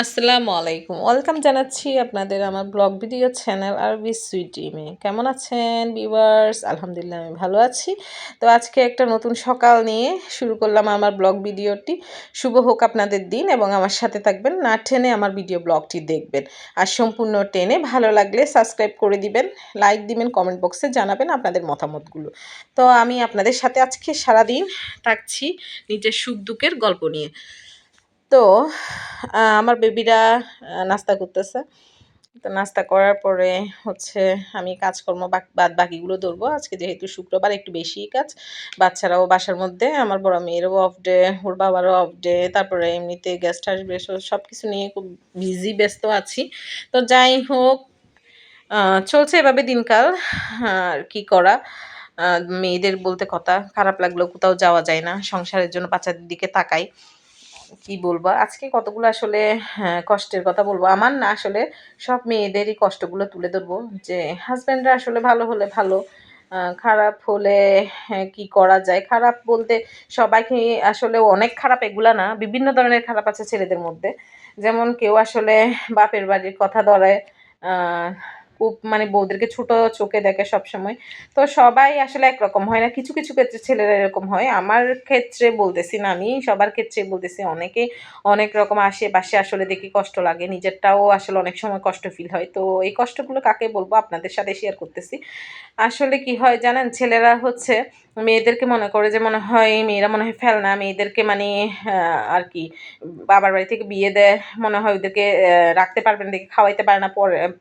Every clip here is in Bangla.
আসসালামু আলাইকুম। ওয়েলকাম জানাচ্ছি আপনাদের আমার ব্লগ ভিডিও চ্যানেল আর বি সুইট টিমে কেমন আছেন ভিউয়ার্স? আলহামদুলিল্লাহ, আমি ভালো আছি। তো আজকে একটা নতুন সকাল নিয়ে শুরু করলাম আমার ব্লগ ভিডিওটি। শুভ হোক আপনাদের দিন এবং আমার সাথে থাকবেন। না টেনে আমার ভিডিও ব্লগটি দেখবেন। আর সম্পূর্ণ টেনে ভালো লাগলে সাবস্ক্রাইব করে দিবেন, লাইক দিবেন, কমেন্ট বক্সে জানাবেন আপনাদের মতামতগুলো। তো আমি আপনাদের সাথে আজকে সারাদিন থাকছি নিজের সুখ দুঃখের গল্প নিয়ে। তো আমার বেবিরা নাস্তা করতেছে। তো নাস্তা করার পরে হচ্ছে আমি কাজকর্ম বাদ বাকিগুলো ধরবো। আজকে যেহেতু শুক্রবার, একটু বেশি কাজ। বাচ্চারাও বাসার মধ্যে, আমার বড় মেয়েরও অফ ডে ওর বাবারও অফ ডে তারপরে এমনিতে গেস্ট হাউস আসবে সব কিছু নিয়ে খুব বিজি ব্যস্ত আছি। তো যাই হোক চলছে এভাবে দিনকাল আর কি করা? মেয়েদের বলতে কথা, খারাপ লাগলেও কোথাও যাওয়া যায় না। সংসারের জন্য বাচ্চাদের দিকে তাকাই। কি বলব? আজকে কতগুলো আসলে হ্যাঁ, কষ্টের কথা বলব। আমার না আসলে সব মেয়েদেরই কষ্টগুলো তুলে ধরবো। যে হাজব্যান্ডরা আসলে ভালো হলে ভালো খারাপ হলে হ্যাঁ, কি করা যায়? খারাপ বলতে সবাইকে আসলে অনেক খারাপ এগুলা না বিভিন্ন ধরনের খারাপ আছে ছেলেদের মধ্যে। যেমন কেউ আসলে বাপের বাড়ির কথা ধরে খুব মানে বউদেরকে ছোট চোখে দেখে সবসময়। তো সবাই আসলে একরকম হয় না। কিছু কিছু ক্ষেত্রে ছেলেরা এরকম হয়। আমার ক্ষেত্রে বলতেছি না আমি, সবার ক্ষেত্রে বলতেছি অনেকে অনেক রকম আশেপাশে আসলে দেখি কষ্ট লাগে। নিজেরটাও আসলে অনেক সময় কষ্ট ফিল হয়। তো এই কষ্টগুলো কাকে বলব? আপনাদের সাথে শেয়ার করতেছি। আসলে কি হয় জানেন? ছেলেরা হচ্ছে মেয়েদেরকে মনে করে যে মনে হয় মেয়েরা মনে হয় ফেলনা মেয়েদেরকে মানে আর কি, বাবার বাড়ি থেকে বিয়ে দেয়, মনে হয় ওদেরকে রাখতে পারবে না দেখে খাওয়াইতে পারে না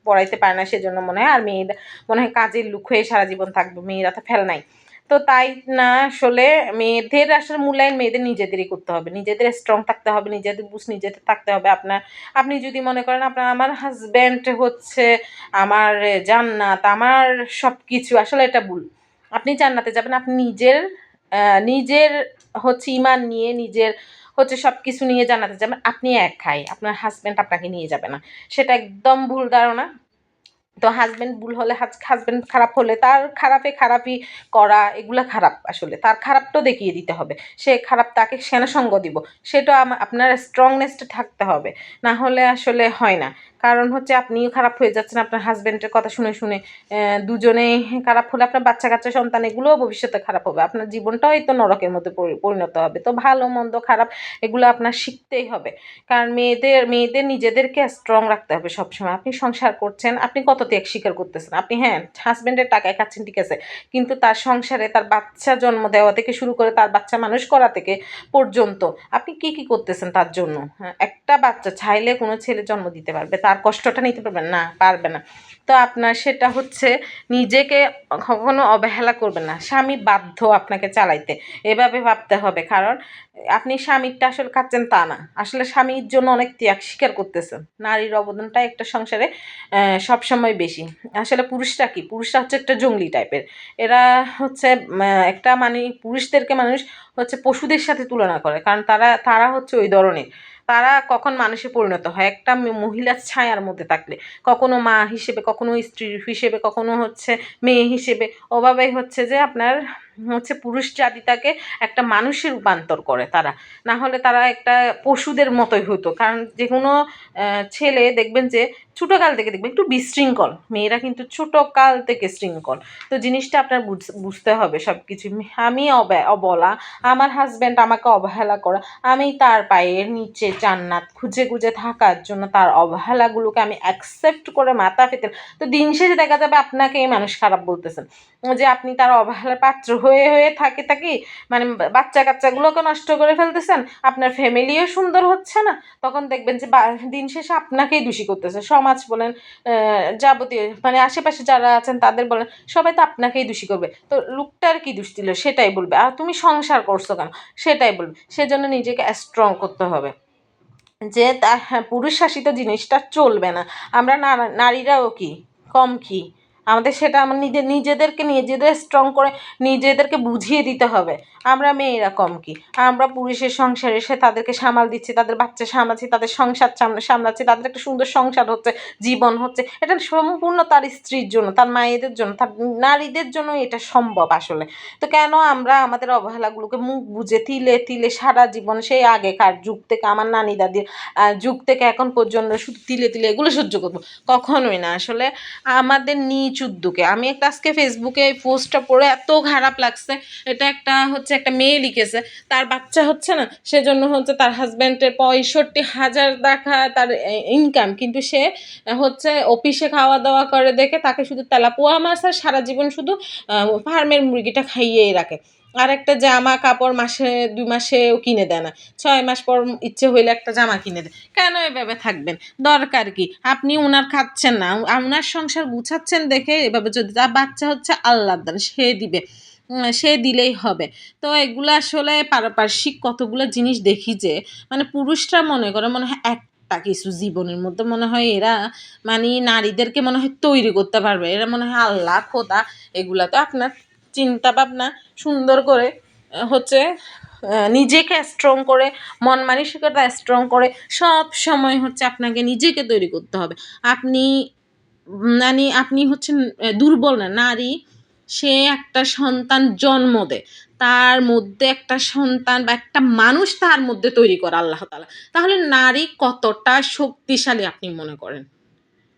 পড়াইতে পারে না, সেজন্য মনে হয়, আর মেয়েরা মনে হয় কাজের লুক হয়ে সারা জীবন থাকবে, মেয়েরা তো ফেল নাই। তো তাই না, আসলে মেয়েদের আসলে মূল্যায়ন মেয়েদের নিজেদেরই করতে হবে, নিজেদের স্ট্রং থাকতে হবে, নিজেদের বুঝ, নিজেদের থাকতে হবে। আপনার, আপনি যদি মনে করেন আপনার, আমার হাজব্যান্ড হচ্ছে আমার জান্নাত, আমার সব কিছু আসলে এটা ভুল। আপনি জান্নাতে যাবেন, আপনি নিজের নিজের হচ্ছে ইমান নিয়ে নিজের হচ্ছে সব কিছু নিয়ে জানাতে যাবেন, আপনি এক খাই আপনার হাজব্যান্ড আপনাকে নিয়ে যাবে না। সেটা একদম ভুল ধারণা। তো হাজব্যান্ড ভুল হলে হাজব্যান্ড খারাপ হলে তার খারাপে খারাপই করা, এগুলো খারাপ আসলে। তার খারাপটাও দেখিয়ে দিতে হবে। সে খারাপ তাকে সেনা সঙ্গ দিব। সেটা আপনার স্ট্রংনেসটা থাকতে হবে। না হলে আসলে হয় না। কারণ হচ্ছে আপনিও খারাপ হয়ে যাচ্ছেন আপনার হাজব্যান্ডের কথা শুনে শুনে। আহ, দুজনেই খারাপ হলে আপনার বাচ্চা কাচ্চা সন্তান এগুলোও ভবিষ্যতে খারাপ হবে। আপনার জীবনটাও তো নরকের মধ্যে পরি- পরিণত হবে। তো ভালো মন্দ খারাপ এগুলো আপনার শিখতেই হবে। কারণ মেয়েদের মেয়েদের নিজেদেরকে স্ট্রং রাখতে হবে সবসময়। আপনি সংসার করছেন আপনি কত ত্যাগ স্বীকার করতেছেন? আপনি হ্যাঁ হাজব্যান্ডের টাকায় খাচ্ছেন ঠিক আছে। কিন্তু তার সংসারে তার বাচ্চা জন্ম দেওয়া থেকে শুরু করে তার বাচ্চা মানুষ করা থেকে পর্যন্ত আপনি কি কি করতেছেন তার জন্য? হ্যাঁ একটা বাচ্চা চাইলে কোনো ছেলে জন্ম দিতে পারবে। তার কষ্টটা নিতে পারবেন না, পারবে না। তো আপনার সেটা হচ্ছে নিজেকে কখনো অবহেলা করবেন না। স্বামী বাধ্য আপনাকে চালাইতে। এভাবে ভাবতে হবে, কারণ আপনি স্বামীরটা আসলে খাচ্ছেন তা না। আসলে স্বামীর জন্য অনেক ত্যাগ স্বীকার করতেছেন। নারীর অবদানটা একটা সংসারে সবসময় বেশি। আসলে পুরুষরা কি? পুরুষরা হচ্ছে একটা জঙ্গলি টাইপের এরা হচ্ছে একটা মানে পুরুষদেরকে মানুষ হচ্ছে পশুদের সাথে তুলনা করে। কারণ তারা তারা হচ্ছে ওই ধরনের। তারা কখন মানুষে পরিণত হয়। একটা মহিলার ছায়ার মধ্যে থাকলে, কখনো মা হিসেবে, কখনো স্ত্রী হিসেবে, কখনো হচ্ছে মেয়ে হিসেবে ওভাবেই হচ্ছে যে আপনার হচ্ছে পুরুষ জাতিটাকে একটা মানুষে রূপান্তর করে তারা। না হলে তারা একটা পশুদের মতোই হতো। কারণ যে কোনো ছেলে দেখবেন যে ছোটো কাল থেকে দেখবেন একটু বিশৃঙ্খল। মেয়েরা কিন্তু ছোটো কাল থেকে শৃঙ্খল। তো জিনিসটা আপনার বুঝ- বুঝতে হবে সব কিছু আমি অবে- অবলা, আমার হাজব্যান্ড আমাকে অবহেলা করা, আমি তার পায়ের নিচে জান্নাত খুঁজে খুঁজে থাকার জন্য তার অবহেলাগুলোকে আমি অ্যাকসেপ্ট করে মাথা পেতে তো দিন শেষে দেখা যাবে আপনাকে এই মানুষ খারাপ বলতেছেন। যে আপনি তার অবহেলার পাত্র হয়ে হয়ে থাকে থাকি মানে বাচ্চা কাচ্চাগুলোকে নষ্ট করে ফেলতেছেন, আপনার ফ্যামিলিও সুন্দর হচ্ছে না, তখন দেখবেন যে দিন শেষে আপনাকেই দোষী করতেছে। সমাজ বলেন যাবতীয় মানে আশেপাশে যারা আছেন তাদের বলেন, সবাই তো আপনাকেই দোষী করবে। তো লোকটার কি দোষ দিল? সেটাই বলবে। আর তুমি সংসার করছ কেন? সেটাই বলবে। সেজন্য নিজেকে স্ট্রং করতে হবে। যে তা হ্যাঁ পুরুষ শাসিত জিনিসটা চলবে না। আমরা নারীরাও কি? কম কি? আমাদের সেটা আমার নিজের নিজেদেরকে নিজেদের স্ট্রং করে নিজেদেরকে বুঝিয়ে দিতে হবে। আমরা মেয়েরা কম কি? আমরা পুরুষের সংসারে এসে তাদেরকে সামাল দিচ্ছি, তাদের বাচ্চা সামলাচ্ছি, তাদের সংসার সামলা- সামলাচ্ছি, তাদের একটা সুন্দর সংসার হচ্ছে, জীবন হচ্ছে। এটা সম্পূর্ণ তার স্ত্রীর জন্য, তার মায়েদের জন্য, তার নারীদের জন্য এটা সম্ভব আসলে। তো কেন আমরা আমাদের অবহেলাগুলোকে মুখ বুঝে তিলে তিলে সারা জীবন সেই আগেকার যুগ থেকে, আমার নানি দাদির যুগ থেকে এখন পর্যন্ত শুধু তিলে তিলে এগুলো সহ্য করব? কখনোই না। আসলে আমাদের নিচ উদ্যোগে আমি একটা আজকে ফেসবুকে এই পোস্টটা পড়ে এত খারাপ লাগছে। এটা একটা হচ্ছে একটা মেয়ে লিখেছে, তার বাচ্চা হচ্ছে না, সেজন্য হচ্ছে তার হাজব্যান্ডের পঁয়ষট্টি হাজার দেখা তার ইনকাম কিন্তু সে হচ্ছে অফিসে খাওয়া দাওয়া করে দেখে তাকে শুধু তেলাপোয়া মাছ আর সারা জীবন শুধু ফার্মের মুরগিটা খাইয়েই রাখে। আর একটা জামা কাপড় মাসে, দুই মাসেও কিনে দেয় না। ছয় মাস পর ইচ্ছে হইলে একটা জামা কিনে দেয়। কেন এভাবে থাকবেন? দরকার কি? আপনি ওনার খাচ্ছেন না। ওনার সংসার গুছাচ্ছেন দেখে এভাবে যদি তার বাচ্চা হচ্ছে, আল্লাহ দান, সে দিবে। সে দিলেই হবে। তো এগুলো আসলে পারপার্শ্বিক কতগুলো জিনিস দেখি যে মানে পুরুষরা মনে করে, মনে হয় একটা কিছু জীবনের মধ্যে মনে হয় এরা মানে নারীদেরকে মনে হয় তৈরি করতে পারবে। এরা মনে হয় আল্লাহ, খোদা, এগুলা তো আপনার চিন্তা ভাবনা সুন্দর করে হচ্ছে নিজেকে স্ট্রং করে, মন মানসিকতা স্ট্রং করে, সব সময় হচ্ছে আপনাকে নিজেকে তৈরি করতে হবে। আপনি মানে আপনি হচ্ছেন দুর্বল না, নারী, সে একটা সন্তান জন্ম দেয় তার মধ্যে একটা সন্তান বা একটা মানুষ তার মধ্যে তৈরি করে, আল্লাহ তালা তাহলে নারী কতটা শক্তিশালী আপনি মনে করেন?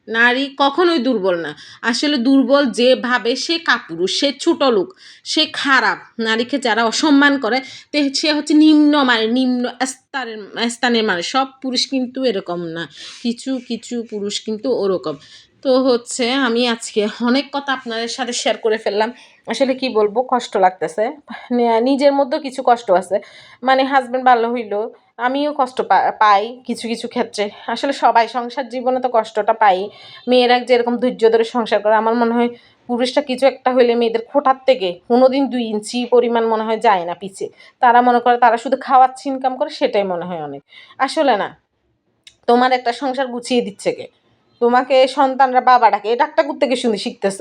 নারী কখনোই দুর্বল না। আসলে দুর্বল যে ভাবে সে কাপুরুষ, সে ছোট লোক, সে খারাপ। নারীকে যারা অসম্মান করে, তে সে হচ্ছে নিম্ন মানে নিম্ন স্তরের, স্থানের মানুষ। সব পুরুষ কিন্তু এরকম না। কিছু কিছু পুরুষ কিন্তু ওরকম। তো হচ্ছে আমি আজকে অনেক কথা আপনাদের সাথে শেয়ার করে ফেললাম। আসলে কি বলব? কষ্ট লাগতেছে। নিজের মধ্যেও কিছু কষ্ট আছে। মানে হাজব্যান্ড ভালো হইল আমিও কষ্ট পাই কিছু কিছু ক্ষেত্রে। আসলে সবাই, সংসার জীবনে তো কষ্টটা পাই। মেয়েরা যেরকম ধৈর্য ধরে সংসার করে, আমার মনে হয় পুরুষটা কিছু একটা হইলে মেয়েদের খোঁটার থেকে কোনোদিন দুই ইঞ্চি পরিমাণ মনে হয় যায় না পিছে। তারা মনে করে তারা শুধু খাওয়াচ্ছে ইনকাম করে, সেটাই মনে হয় অনেক। আসলে না, তোমার একটা সংসার গুছিয়ে দিচ্ছে কে? তোমাকে সন্তানরা বাবা ডাকে, এই ডাকটা থেকে শুনে শিখতেছ?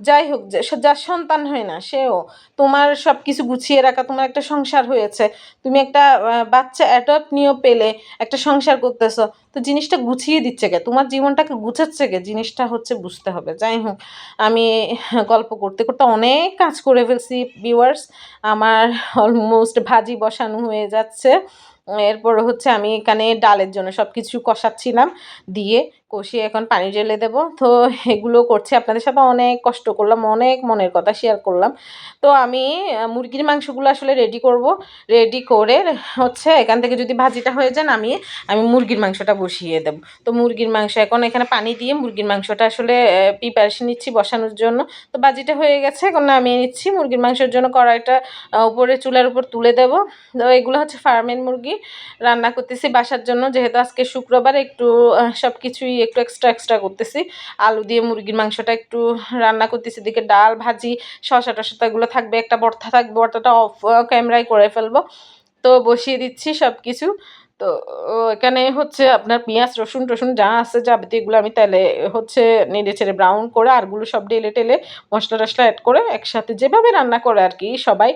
যাই হোক যার সন্তান হয় না, সেও তোমার সব কিছু গুছিয়ে রাখা, তোমার একটা সংসার হয়েছে। তুমি একটা বাচ্চা অ্যাডপ্ট নিয়েও পেলে, একটা সংসার করতেছো। তো জিনিসটা গুছিয়ে দিচ্ছে কে? তোমার জীবনটাকে গুছাচ্ছে কে? জিনিসটা হচ্ছে বুঝতে হবে। যাই হোক, আমি গল্প করতে করতে অনেক কাজ করে ফেলছি ভিউয়ার্স আমার অলমোস্ট ভাজি বসানো হয়ে যাচ্ছে। এরপর হচ্ছে আমি এখানে ডালের জন্য সব কিছু কষাচ্ছিলাম। দিয়ে কষিয়ে এখন পানি ঢেলে দেবো। তো এগুলো করছি। আপনাদের সাথে অনেক কষ্ট করলাম, অনেক মনের কথা শেয়ার করলাম। তো আমি মুরগির মাংসগুলো আসলে রেডি করব। রেডি করে হচ্ছে এখান থেকে যদি ভাজিটা হয়ে যায় নামিয়ে আমি মুরগির মাংসটা বসিয়ে দেবো। তো মুরগির মাংস এখন এখানে পানি দিয়ে মুরগির মাংসটা আসলে প্রিপারেশন নিচ্ছি বসানোর জন্য। তো ভাজিটা হয়ে গেছে, এখন নামিয়ে নিচ্ছি। মুরগির মাংসের জন্য কড়াইটা উপরে চুলার উপর তুলে দেবো। তো এগুলো হচ্ছে ফার্মের মুরগি। রান্না করতেছি বাসার জন্য, যেহেতু আজকে শুক্রবার, একটু সব কিছুই একটু এক্সট্রা এক্সট্রা করতেছি। আলু দিয়ে মুরগির মাংসটা একটু রান্না করতেছি দিকে ডাল, ভাজি শশা টসা এগুলো থাকবে, একটা বর্তা থাকবে বর্তাটা অফ ক্যামেরায় করে ফেলব। তো বসিয়ে দিচ্ছি সব কিছু তো এখানে হচ্ছে আপনার পেঁয়াজ, রসুন, টসুন যা আছে এগুলো আমি তাহলে হচ্ছে নেড়ে ছেড়ে ব্রাউন করে আরগুলো সব ঢেলে টেলে মশলা টশলা অ্যাড করে একসাথে যেভাবে রান্না করে আর কি, সবাই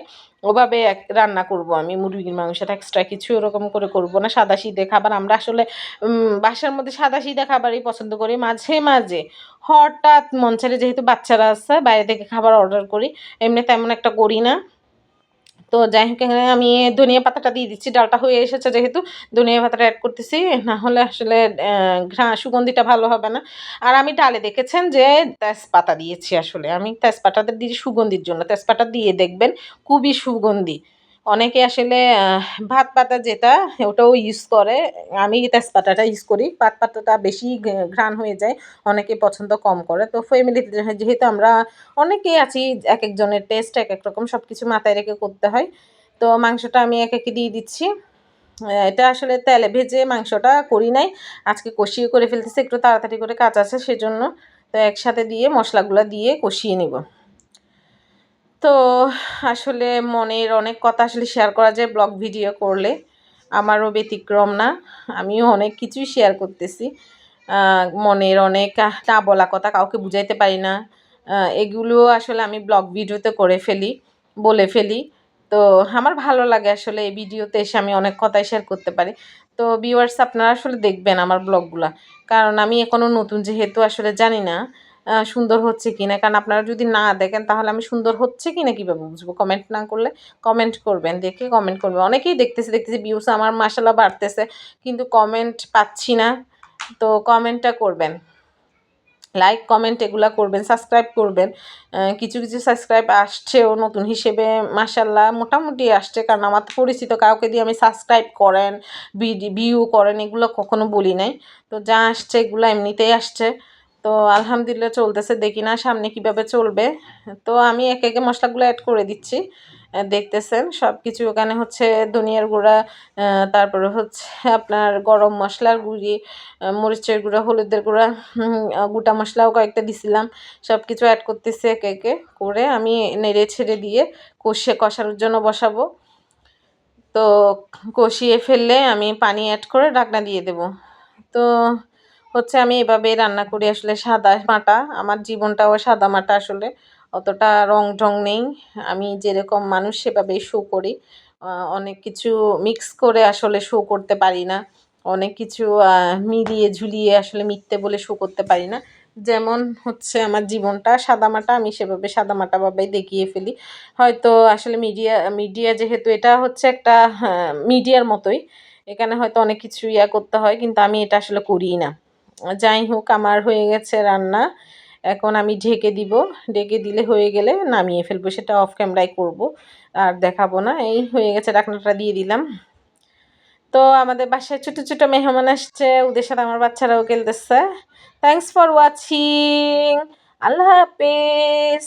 ওভাবে এক, রান্না করব আমি। মুরগির মাংসটা এক্সট্রা কিছু ওরকম করে করব না, সাদা সিধে খাবার। আমরা আসলে বাসার মধ্যে সাদা সিধা খাবারই পছন্দ করি। মাঝে মাঝে হঠাৎ মঞ্চারে যেহেতু বাচ্চারা আছে, বাইরে থেকে খাবার অর্ডার করি, এমনি তেমন একটা করি না। তো যাই হোক এখানে আমি ধনিয়া পাতাটা দিয়ে দিচ্ছি। ডালটা হয়ে এসেছে যেহেতু, ধনিয়া পাতাটা অ্যাড করতেছি। না হলে আসলে সুগন্ধিটা ভালো হবে না। আর আমি ডালে দেখেছেন যে তেজপাতা দিয়েছি আসলে। আমি তেজপাতাটা দিয়েছি সুগন্ধির জন্য, তেজপাতা দিয়ে দেখবেন খুবই সুগন্ধি। অনেকে আসলে ভাত পাতা যেটা ওটাও ইউজ করে। আমি তেজপাতাটা ইউজ করি। পাত পাতাটা বেশি ঘ্রা- ঘ্রাণ হয়ে যায়। অনেকে পছন্দ কম করে। তো ফ্যামিলিতে যেহেতু আমরা অনেকেই আছি, এক একজনের টেস্ট এক এক রকম সব কিছু মাথায় রেখে করতে হয়। তো মাংসটা আমি এক একে দিয়ে দিচ্ছি। এটা আসলে তেলে ভেজে মাংসটা করি নাই। আজকে কষিয়ে করে ফেলতেছি। একটু তাড়াতাড়ি করে কাজ আছে সেজন্য। তো একসাথে দিয়ে মশলাগুলো দিয়ে কষিয়ে নিব। তো আসলে মনের অনেক কথা আসলে শেয়ার করা যায় ব্লগ ভিডিও করলে। আমারও ব্যতিক্রম না, আমিও অনেক কিছুই শেয়ার করতেছি। মনের অনেক না বলা কথা কাউকে বুঝাইতে পারি না। এগুলো আসলে আমি ব্লগ ভিডিওতে করে ফেলি, বলে ফেলি। তো আমার ভালো লাগে আসলে এই ভিডিওতে এসে আমি অনেক কথাই শেয়ার করতে পারি। তো ভিউয়ার্স আপনারা আসলে দেখবেন আমার ব্লগগুলা কারণ আমি এখনও নতুন যেহেতু আসলে জানি না। সুন্দর হচ্ছে কি না কারণ আপনারা যদি না দেখেন, তাহলে আমি সুন্দর হচ্ছে কি না কীভাবে বুঝব? কমেন্ট না করলে কমেন্ট করবেন, দেখে কমেন্ট করবেন। অনেকেই দেখতেছে দেখতেছে ভিউস আমার মাসালা বাড়তেছে, কিন্তু কমেন্ট পাচ্ছি না। তো কমেন্টটা করবেন। লাইক কমেন্ট এগুলো করবেন সাবস্ক্রাইব করবেন। কিছু কিছু সাবস্ক্রাইব আসছেও নতুন হিসেবে মাসাল্লাহ মোটামুটি আসছে, কারণ আমার পরিচিত কাউকে দিয়ে আমি সাবস্ক্রাইব করেন ভিউ করেন, এগুলো কখনো বলি নাই। তো যা আসছে, এগুলো এমনিতেই আসছে। তো আলহামদুলিল্লাহ চলতেছে, দেখি না সামনে কীভাবে চলবে। তো আমি একে একে মশলাগুলো অ্যাড করে দিচ্ছি। দেখতেছেন সব কিছু ওখানে হচ্ছে ধনিয়ার গুঁড়া তারপরে হচ্ছে আপনার গরম মশলার গুঁড়ি মরিচের গুঁড়া, হলুদের গুঁড়া গোটা মশলাও কয়েকটা দিছিলাম। সব কিছু অ্যাড করতেছি একে একে করে আমি নেড়ে ছেড়ে দিয়ে কষিয়ে, কষানোর জন্য বসাবো। তো কষিয়ে ফেললে আমি পানি অ্যাড করে ঢাকনা দিয়ে দেব। তো হচ্ছে আমি এভাবে রান্না করি আসলে সাদা মাটা, আমার জীবনটাও সাদা মাটা আসলে। অতটা রং ঢং নেই। আমি যেরকম মানুষ সেভাবেই শো করি। অনেক কিছু মিক্স করে আসলে শো করতে পারি না। অনেক কিছু মিলিয়ে ঝুলিয়ে আসলে মিথ্যে বলে শো করতে পারি না। যেমন হচ্ছে আমার জীবনটা সাদামাটা আমি সেভাবে সাদামাটাভাবেই দেখিয়ে ফেলি। হয়তো আসলে মিডিয়া মিডিয়া যেহেতু এটা হচ্ছে একটা মিডিয়ার মতোই। এখানে হয়তো অনেক কিছু ইয়া করতে হয়, কিন্তু আমি এটা আসলে করি না। যাই হোক আমার হয়ে গেছে রান্না। এখন আমি ঢেকে দিব। ঢেকে দিলে হয়ে গেলে নামিয়ে ফেলব। সেটা অফ ক্যামেরায় করব। আর দেখাবো না। এই হয়ে গেছে, ডাকনাটা দিয়ে দিলাম। তো আমাদের বাসায় ছোটো ছোটো মেহমান আসছে। ওদের সাথে আমার বাচ্চারাও খেলতেছে। থ্যাংকস ফর ওয়াচিং আল্লাহ হাফেজ।